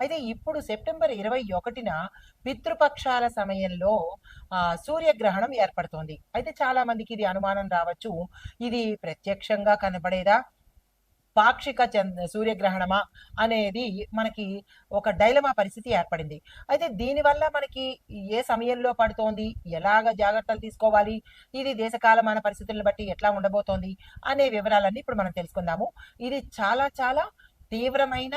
అయితే ఇప్పుడు సెప్టెంబర్ ఇరవై ఒకటిన పితృపక్షాల సమయంలో ఆ, సూర్యగ్రహణం ఏర్పడుతోంది. అయితే చాలా మందికి ఇది అనుమానం రావచ్చు. ఇది ప్రత్యక్షంగా కనబడేదా? పాక్షిక చంద్ర సూర్యగ్రహణమా? అనేది మనకి ఒక డైలమా పరిస్థితి ఏర్పడింది. అయితే దీనివల్ల మనకి ఏ సమయంలో పడుతోంది? ఎలాగ జాగ్రత్తలు తీసుకోవాలి? ఇది దేశకాలమాన పరిస్థితులను బట్టి ఎట్లా ఉండబోతోంది? అనే వివరాలన్నీ ఇప్పుడు మనం తెలుసుకుందాము. ఇది చాలా చాలా తీవ్రమైన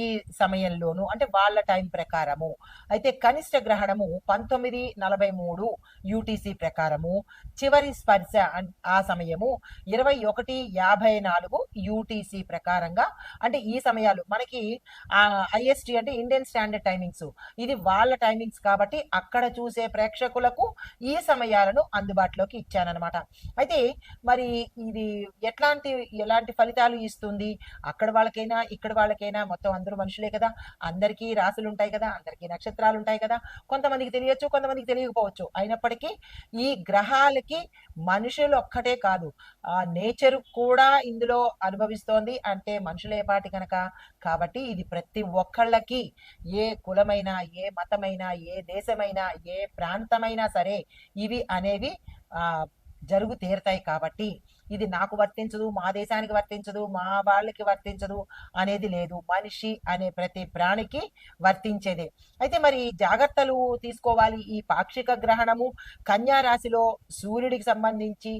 ఈ సమయంలోను అంటే వాళ్ళ టైం ప్రకారము. అయితే కనిష్ట గ్రహణము పంతొమ్మిది నలభై మూడు యూటీసీ ప్రకారము. చివరి స్పర్శ ఆ సమయము ఇరవై ఒకటి యాభై నాలుగు యూటీసీ ప్రకారంగా. అంటే ఈ సమయాలు మనకి ఐఎస్టి అంటే ఇండియన్ స్టాండర్డ్ టైమింగ్స్. ఇది వాళ్ళ టైమింగ్స్ కాబట్టి అక్కడ చూసే ప్రేక్షకులకు ఈ సమయాలను అందుబాటులోకి ఇచ్చానమాట అయితే మరి ఇది ఎట్లాంటి ఎలాంటి ఫలితాలు ఇస్తుంది? అక్కడ వాళ్ళకైనా ఇక్కడ వాళ్ళకైనా మొత్తం అందరూ మనుషులే కదా. అందరికీ రాసులు ఉంటాయి కదా. అందరికీ నక్షత్రాలు ఉంటాయి కదా. కొంతమందికి తెలియచ్చు కొంతమందికి తెలియకపోవచ్చు. అయినప్పటికీ ఈ గ్రహాలకి మనుషులు ఒక్కటే కాదు. ఆ నేచర్ కూడా ఇందులో అనుభవిస్తోంది. అంటే మనుషులే పాటి కనుక. కాబట్టి ఇది ప్రతి ఒక్కళ్ళకి ఏ కులమైనా ఏ మతమైనా ఏ దేశమైనా ఏ ప్రాంతమైనా సరే ఇవి అనేవి ఆ జరుగు తీరుతాయి కాబట్టి ఇది నాకు వర్తించదు మా దేశానికి వర్తించదు మా వాళ్ళకి వర్తించదు అనేది లేదు. మనిషి అనే ప్రతి ప్రాణికి వర్తించేదే. అయితే మరి జాగ్రత్తలు తీసుకోవాలి. ఈ పాక్షిక గ్రహణము కన్యా రాశిలో సూర్యుడికి సంబంధించి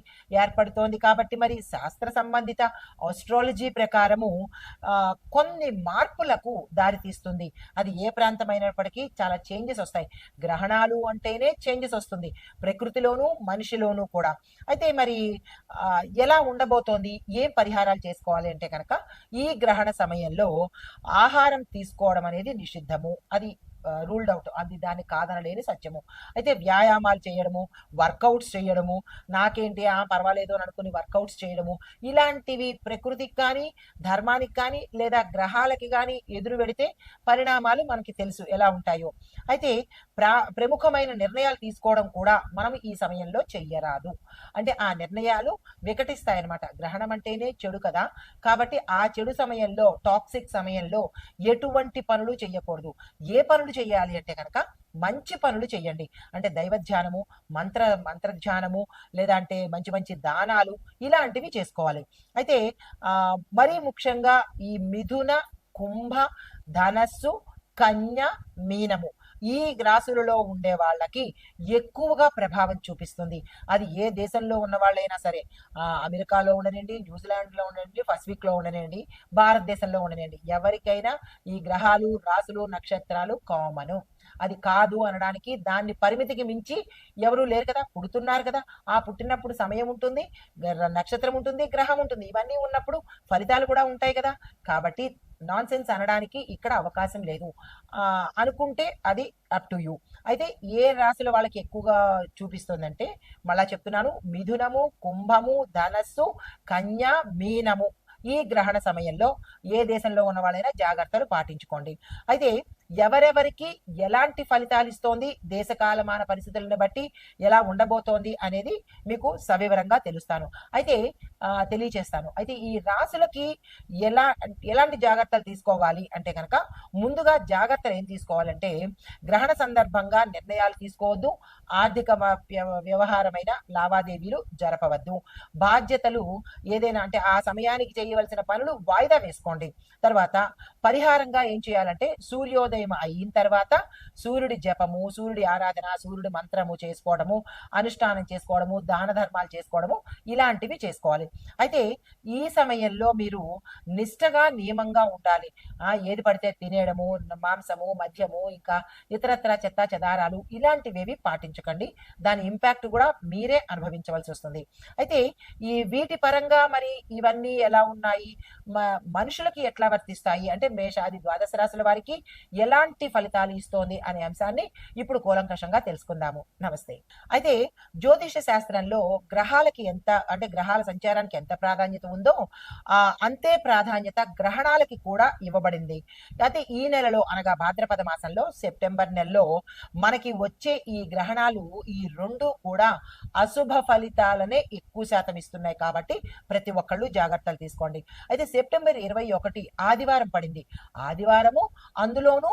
ఏర్పడుతోంది కాబట్టి మరి శాస్త్ర సంబంధిత ఆస్ట్రాలజీ ప్రకారము కొన్ని మార్పులకు దారితీస్తుంది. అది ఏ ప్రాంతమైనప్పటికీ చాలా చేంజెస్ వస్తాయి. గ్రహణాలు అంటేనే చేంజెస్ వస్తుంది. ప్రకృతిలోనూ మనిషిలోనూ కూడా. అయితే మరి ఎలా ఉండబోతోంది? ఏం పరిహారాలు చేసుకోవాలి అంటే కనుక ఈ గ్రహణ సమయంలో ఆహారం తీసుకోవడం అనేది నిషిద్ధము. అది రూల్డ్ అవుట్ అది దాన్ని కాదనలేని సత్యము. అయితే వ్యాయామాలు చేయడము వర్కౌట్స్ చేయడము నాకేంటి ఆ పర్వాలేదు అని అనుకుని వర్కౌట్స్ చేయడము ఇలాంటివి ప్రకృతికి కానీ ధర్మానికి కానీ లేదా గ్రహాలకి కానీ ఎదురు పెడితే పరిణామాలు మనకి తెలుసు ఎలా ఉంటాయో. అయితే ప్రా ప్రముఖమైన నిర్ణయాలు తీసుకోవడం కూడా మనం ఈ సమయంలో చెయ్యరాదు. అంటే ఆ నిర్ణయాలు వికటిస్తాయి అనమాట గ్రహణం అంటేనే చెడు కదా. కాబట్టి ఆ చెడు సమయంలో టాక్సిక్ సమయంలో ఎటువంటి పనులు చేయకూడదు ఏ పనులు చేయాలి అంటే కనుక మంచి పనులు చేయండి. అంటే దైవ ధ్యానము మంత్ర మంత్ర ధ్యానము లేదా అంటే మంచి మంచి దానాలు ఇలాంటివి చేసుకోవాలి. అయితే ఆ మరీ ముఖ్యంగా ఈ మిథున కుంభ ధనస్సు కన్య మీనము ఈ రాశులలో ఉండే వాళ్ళకి ఎక్కువగా ప్రభావం చూపిస్తుంది. అది ఏ దేశంలో ఉన్న వాళ్ళైనా సరే అమెరికాలో ఉండనండి న్యూజిలాండ్లో ఉండనండి పసిఫిక్లో ఉండనండి భారతదేశంలో ఉండనండి ఎవరికైనా ఈ గ్రహాలు రాసులు నక్షత్రాలు కామను. అది కాదు అనడానికి దాన్ని పరిమితికి మించి ఎవరు లేరు కదా పుడుతున్నారు కదా. ఆ పుట్టినప్పుడు సమయం ఉంటుంది నక్షత్రం ఉంటుంది గ్రహం ఉంటుంది. ఇవన్నీ ఉన్నప్పుడు ఫలితాలు కూడా ఉంటాయి కదా. కాబట్టి నాన్ సెన్స్ అనడానికి ఇక్కడ అవకాశం లేదు. అనుకుంటే అది అప్ టు యూ అయితే ఏ రాశుల వాళ్ళకి ఎక్కువగా చూపిస్తుందంటే మళ్ళా చెప్తున్నాను మిథునము కుంభము ధనస్సు కన్య మీనము ఈ గ్రహణ సమయంలో ఏ దేశంలో ఉన్న వాళ్ళైనా జాగ్రత్తలు పాటించుకోండి. అయితే ఎవరెవరికి ఎలాంటి ఫలితాలు ఇస్తోంది దేశకాలమాన పరిస్థితులను బట్టి ఎలా ఉండబోతోంది అనేది మీకు సవివరంగా తెలుస్తాను. అయితే తెలియచేస్తాను. అయితే ఈ రాశులకి ఎలా ఎలాంటి జాగ్రత్తలు తీసుకోవాలి అంటే కనుక ముందుగా జాగ్రత్తలు ఏం తీసుకోవాలంటే గ్రహణ సందర్భంగా నిర్ణయాలు తీసుకోవద్దు ఆర్థిక వ్య- వ్యవహారమైన లావాదేవీలు జరపవద్దు. బాధ్యతలు ఏదైనా అంటే ఆ సమయానికి చేయవలసిన పనులు వాయిదా వేసుకోండి. తర్వాత పరిహారంగా ఏం చేయాలంటే సూర్యోదయం అయిన తర్వాత సూర్యుడి జపము సూర్యుడి ఆరాధన సూర్యుడి మంత్రము చేసుకోవడము అనుష్ఠానం చేసుకోవడము దాన ధర్మాలు చేసుకోవడము ఇలాంటివి చేసుకోవాలి. అయితే ఈ సమయంలో మీరు నిష్టగా నియమంగా ఉండాలి. ఆ ఏది పడితే తినేయడము మాంసము మద్యము ఇంకా ఇతరత్ర చెత్త చెదారాలు ఇలాంటివేవి పాటించకండి. దాని ఇంపాక్ట్ కూడా మీరే అనుభవించవలసి వస్తుంది. అయితే ఈ వీటి పరంగా మరి ఇవన్నీ ఎలా ఉన్నాయి? మ- మనుషులకి ఎట్లా వర్తిస్తాయి? అంటే మేషాది ద్వాదశ రాశుల వారికి ఎలాంటి ఫలితాలు ఇస్తోంది అనే అంశాన్ని ఇప్పుడు కూలంకషంగా తెలుసుకుందాము. నమస్తే. అయితే జ్యోతిష శాస్త్రంలో గ్రహాలకి ఎంత అంటే గ్రహాల సంచారానికి ఎంత ప్రాధాన్యత ఉందో ఆ అంతే ప్రాధాన్యత గ్రహణాలకి కూడా ఇవ్వబడింది. అయితే ఈ నెలలో అనగా భాద్రపద మాసంలో సెప్టెంబర్ నెలలో మనకి వచ్చే ఈ గ్రహణాలు ఈ రెండు కూడా అశుభ ఫలితాలనే ఎక్కువ శాతం ఇస్తున్నాయి కాబట్టి ప్రతి ఒక్కళ్ళు జాగ్రత్తలు తీసుకోండి. అయితే సెప్టెంబర్ ఇరవై ఒకటి ఆదివారం పడింది. ఆదివారము అందులోనూ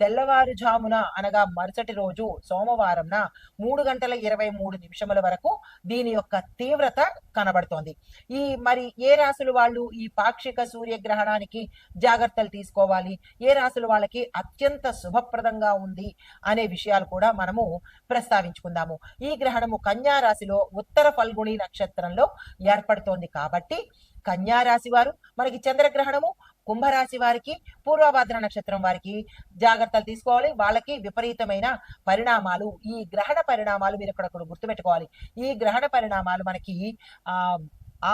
తెల్లవారుజామున అనగా మరుసటి రోజు సోమవారంన మూడు గంటల ఇరవై మూడు నిమిషముల వరకు దీని యొక్క తీవ్రత కనబడుతోంది. ఈ మరి ఏ రాశులు వాళ్ళు ఈ పాక్షిక సూర్యగ్రహణానికి జాగ్రత్తలు తీసుకోవాలి? ఏ రాశులు వాళ్ళకి అత్యంత శుభప్రదంగా ఉంది అనే విషయాలు కూడా మనము ప్రస్తావించుకుందాము. ఈ గ్రహణము కన్యా రాశిలో ఉత్తర ఫల్గుణి నక్షత్రంలో ఏర్పడుతోంది కాబట్టి కన్యా రాశి వారు మనకి చంద్రగ్రహణము కుంభరాశి వారికి పూర్వభద్ర నక్షత్రం వారికి జాగ్రత్తలు తీసుకోవాలి. వాళ్ళకి విపరీతమైన పరిణామాలు ఈ గ్రహణ పరిణామాలు మీరు ఇక్కడ గుర్తుపెట్టుకోవాలి. ఈ గ్రహణ పరిణామాలు మనకి ఆ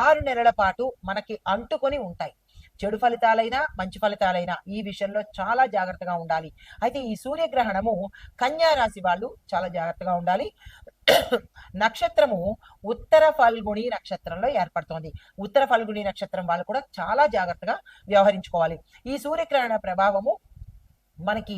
ఆరు నెలల పాటు మనకి అంటుకొని ఉంటాయి. చెడు ఫలితాలైనా మంచి ఫలితాలైనా ఈ విషయంలో చాలా జాగ్రత్తగా ఉండాలి. అయితే ఈ సూర్యగ్రహణము కన్యా రాశి వాళ్ళు చాలా జాగ్రత్తగా ఉండాలి. నక్షత్రము ఉత్తర ఫల్గుణి నక్షత్రంలో ఏర్పడుతోంది. ఉత్తర ఫల్గుణి నక్షత్రం వాళ్ళు కూడా చాలా జాగ్రత్తగా వ్యవహరించుకోవాలి. ఈ సూర్యగ్రహణ ప్రభావము మనకి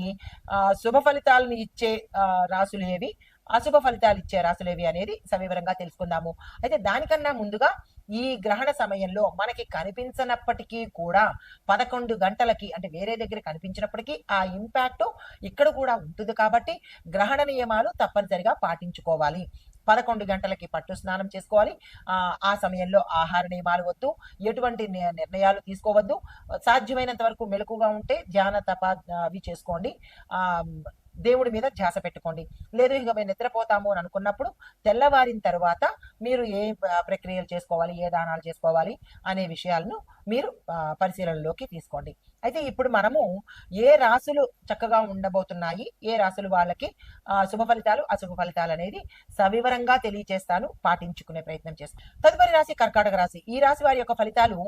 ఆ, శుభ ఫలితాలను ఇచ్చే ఆ, రాసులు ఏవి? అశుభ ఫలితాలు ఇచ్చే రాసులేవి అనేది సవివరంగా తెలుసుకుందాము. అయితే దానికన్నా ముందుగా ఈ గ్రహణ సమయంలో మనకి కనిపించనప్పటికీ కూడా పదకొండు గంటలకి అంటే వేరే దగ్గర కనిపించినప్పటికీ ఆ ఇంపాక్ట్ ఇక్కడ కూడా ఉంటుంది కాబట్టి గ్రహణ నియమాలు తప్పనిసరిగా పాటించుకోవాలి. పదకొండు గంటలకి పట్టు స్నానం చేసుకోవాలి. ఆ ఆ సమయంలో ఆహార నియమాలు వద్దు. ఎటువంటి ని- నిర్ణయాలు తీసుకోవద్దు. సాధ్యమైనంత వరకు మెలకుగా ఉంటే ధ్యాన తప అవి చేసుకోండి. ఆ దేవుడి మీద ధ్యాస పెట్టుకోండి. లేదు ఇక మేము నిద్రపోతాము అని అనుకున్నప్పుడు తెల్లవారిన తర్వాత మీరు ఏ ప్రక్రియలు చేసుకోవాలి ఏ దానాలు చేసుకోవాలి అనే విషయాలను మీరు పరిశీలనలోకి తీసుకోండి. అయితే ఇప్పుడు మనము ఏ రాసులు చక్కగా ఉండబోతున్నాయి ఏ రాసులు వాళ్ళకి శుభ ఫలితాలు అశుభ ఫలితాలు అనేది సవివరంగా తెలియచేస్తాను పాటించుకునే ప్రయత్నం చేస్తాను. తదుపరి రాశి కర్కాటక రాశి. ఈ రాశి వారి యొక్క ఫలితాలు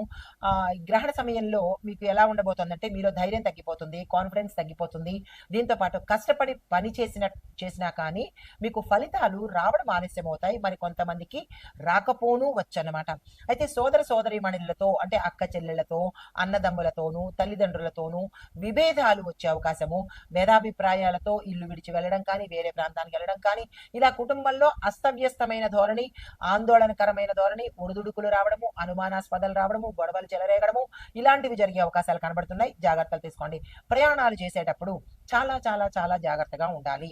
ఆ, గ్రహణ సమయంలో మీకు ఎలా ఉండబోతుందంటే మీలో ధైర్యం తగ్గిపోతుంది కాన్ఫిడెన్స్ తగ్గిపోతుంది. దీంతో పాటు కష్టపడి పని చేసిన చేసినా కానీ మీకు ఫలితాలు రావడం ఆలస్యం అవుతాయి మరి కొంతమందికి రాకపోను వచ్చన్నమాట. అయితే సోదర సోదరి మణులతో అంటే అక్క చెల్లెళ్ళతో అన్నదమ్ములతోనూ తల్లిదండ్రులతోనూ విభేదాలు వచ్చే అవకాశము. భేదాభిప్రాయాలతో ఇల్లు విడిచి వెళ్ళడం కానీ వేరే ప్రాంతానికి వెళ్ళడం కానీ ఇలా కుటుంబంలో అస్తవ్యస్తమైన ధోరణి ఆందోళనకరమైన ధోరణి ఒడిదుడుకులు రావడము అనుమానాస్పదలు రావడము గొడవలు చెలరేగడము ఇలాంటివి జరిగే అవకాశాలు కనబడుతున్నాయి. జాగ్రత్తలు తీసుకోండి. ప్రయాణాలు చేసేటప్పుడు చాలా చాలా చాలా జాగ్రత్తగా ఉండాలి.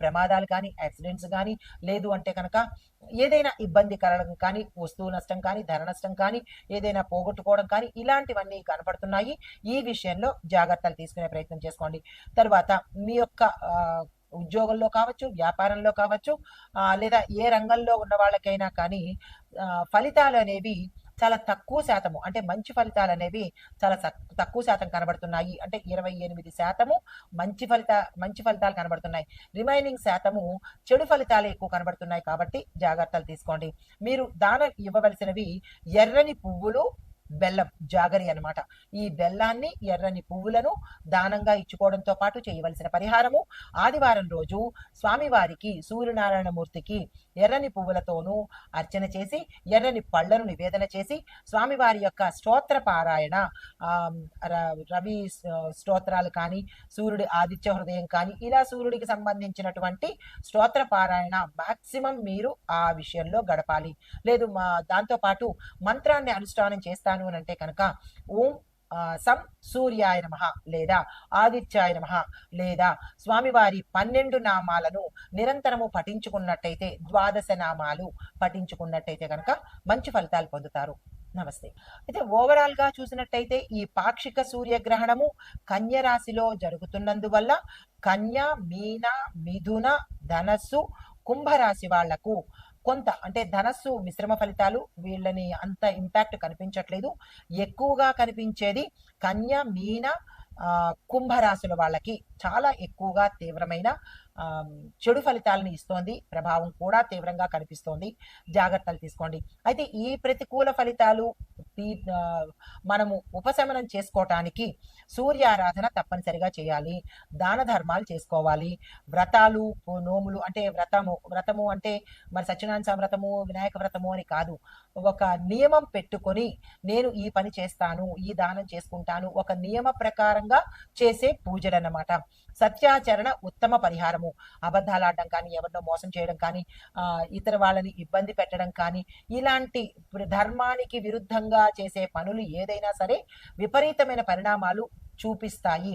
ప్రమాదాలు కానీ యాక్సిడెంట్స్ కానీ లేదు అంటే కనుక ఏదైనా ఇబ్బంది కలగడం కానీ వస్తువు నష్టం కానీ ధన నష్టం కానీ ఏదైనా పోగొట్టుకోవడం కానీ ఇలాంటివన్నీ కనపడుతున్నాయి. ఈ విషయంలో జాగ్రత్తలు తీసుకునే ప్రయత్నం చేసుకోండి. తర్వాత మీ యొక్క ఉద్యోగంలో కావచ్చు వ్యాపారంలో కావచ్చు లేదా ఏ రంగంలో ఉన్న వాళ్ళకైనా కానీ ఫలితాలు అనేవి చాలా తక్కువ శాతము అంటే మంచి ఫలితాలు అనేవి చాలా తక్కువ శాతం కనబడుతున్నాయి. అంటే ఇరవై ఎనిమిది శాతము మంచి ఫలిత మంచి ఫలితాలు కనబడుతున్నాయి. రిమైనింగ్ శాతము చెడు ఫలితాలు ఎక్కువ కనబడుతున్నాయి కాబట్టి జాగ్రత్తలు తీసుకోండి. మీరు దానం ఇవ్వవలసినవి ఎర్రని పువ్వులు బెల్లం జాగరి అనమాట ఈ బెల్లాన్ని ఎర్రని పువ్వులను దానంగా ఇచ్చుకోవడంతో పాటు చేయవలసిన పరిహారము ఆదివారం రోజు స్వామివారికి సూర్యనారాయణ మూర్తికి ఎర్రని పువ్వులతోనూ అర్చన చేసి ఎర్రని పళ్ళను నివేదన చేసి స్వామివారి యొక్క స్తోత్ర పారాయణ ర- రవి స్తోత్రాలు కానీ సూర్యుడి ఆదిత్య హృదయం కానీ ఇలా సూర్యుడికి సంబంధించినటువంటి స్తోత్ర పారాయణ మాక్సిమం మీరు ఆ విషయంలో గడపాలి. లేదు మా దాంతోపాటు మంత్రాన్ని అనుష్ఠానం చేస్తాను అని అంటే కనుక ఓం సం సూర్యాయ నమ లేదా ఆదిత్యాయ నమ లేదా స్వామివారి పన్నెండు నామాలను నిరంతరము పఠించుకున్నట్టయితే ద్వాదశ నామాలు పఠించుకున్నట్టయితే కనుక మంచి ఫలితాలు పొందుతారు. నమస్తే. అయితే ఓవరాల్గా చూసినట్టయితే ఈ పాక్షిక సూర్యగ్రహణము కన్య రాశిలో జరుగుతున్నందువల్ల కన్య మీన మిథున ధనస్సు కుంభరాశి వాళ్ళకు కొంత అంటే ధనస్సు మిశ్రమ ఫలితాలు వీళ్ళని అంత ఇంపాక్ట్ కనిపించట్లేదు. ఎక్కువగా కనిపించేది కన్య మీన కుంభరాశుల వాళ్ళకి. చాలా ఎక్కువగా తీవ్రమైన చెడు ఫలితాలను ఇస్తోంది. ప్రభావం కూడా తీవ్రంగా కనిపిస్తోంది. జాగ్రత్తలు తీసుకోండి. అయితే ఈ ప్రతికూల ఫలితాలు మనము ఉపశమనం చేసుకోవటానికి సూర్యారాధన తప్పనిసరిగా చేయాలి. దాన ధర్మాలు చేసుకోవాలి. వ్రతాలు నోములు అంటే వ్రతము వ్రతము అంటే మరి సత్యనారాయణ వ్రతము వినాయక వ్రతము అని కాదు. ఒక నియమం పెట్టుకొని నేను ఈ పని చేస్తాను ఈ దానం చేసుకుంటాను ఒక నియమ ప్రకారంగా చేసే పూజలు అన్నమాట సత్యాచరణ ఉత్తమ పరిహారము. అబద్ధాలు ఆడడం కానీ ఎవరినో మోసం చేయడం కానీ ఆ, ఇతర వాళ్ళని ఇబ్బంది పెట్టడం కానీ ఇలాంటి ధర్మానికి విరుద్ధంగా చేసే పనులు ఏదైనా సరే విపరీతమైన పరిణామాలు చూపిస్తాయి.